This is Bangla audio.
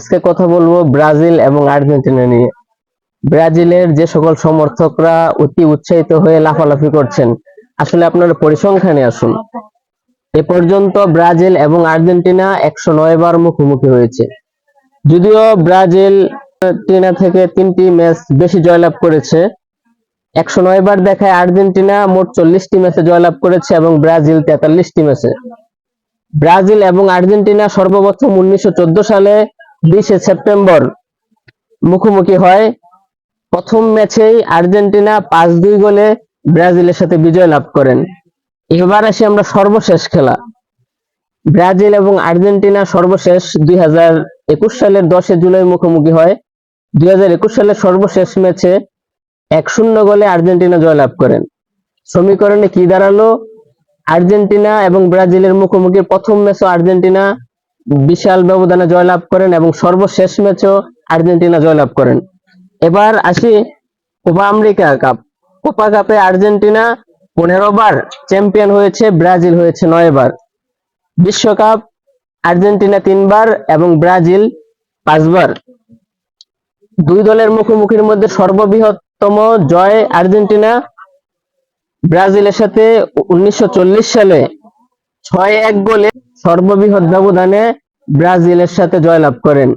আজকে কথা বলব ব্রাজিল এবং আর্জেন্টিনা নিয়ে। ব্রাজিলের যে সকল সমর্থকরা অতি উৎসাহিত হয়ে লাফালাফি করছেন, আসলে আপনারা পরিসংখ্যানে আসুন। এ পর্যন্ত ব্রাজিল এবং আর্জেন্টিনা একশো নয় বার মুখোমুখি হয়েছে। যদিও ব্রাজিল আর্জেন্টিনা থেকে তিনটি ম্যাচ বেশি জয়লাভ করেছে, একশো নয় বার দেখায় আর্জেন্টিনা মোট চল্লিশটি ম্যাচে জয়লাভ করেছে এবং ব্রাজিল তেতাল্লিশটি ম্যাচে। ব্রাজিল এবং আর্জেন্টিনা সর্বপ্রথম উনিশশো চোদ্দ সালে বিশে সেপ্টেম্বর মুখোমুখি হয়। প্রথম ম্যাচেই আর্জেন্টিনা পাঁচ দুই গোলে ব্রাজিলের সাথে বিজয় লাভ করেন। এবার আসি আমরা সর্বশেষ খেলা। ব্রাজিল এবং আর্জেন্টিনা সর্বশেষ দুই হাজার একুশ সালের দশে জুলাই মুখোমুখি হয়। দুই হাজার একুশ সালের সর্বশেষ ম্যাচে এক শূন্য গোলে আর্জেন্টিনা জয়লাভ করেন। সমীকরণে কি দাঁড়াল? আর্জেন্টিনা এবং ব্রাজিলের মুখোমুখি প্রথম ম্যাচও আর্জেন্টিনা বিশাল ব্যবধানে জয়লাভ করেন এবং সর্বশেষ ম্যাচও আর্জেন্টিনা জয়লাভ করেন। এবার আসি কোপা আমেরিকা কাপ। কোপা কাপে আর্জেন্টিনা পনেরো বার চ্যাম্পিয়ন হয়েছে, ব্রাজিল হয়েছে নয় বার। বিশ্বকাপ আর্জেন্টিনা তিনবার এবং ব্রাজিল পাঁচবার দুই দলের মুখোমুখির মধ্যে সর্ববৃহত্তম জয় আর্জেন্টিনা ব্রাজিলের সাথে উনিশশো চল্লিশ সালে। ছয় এক গোলে সর্ববৃহৎ ব্যবধানে ব্রাজিলের সাথে জয়লাভ করেন।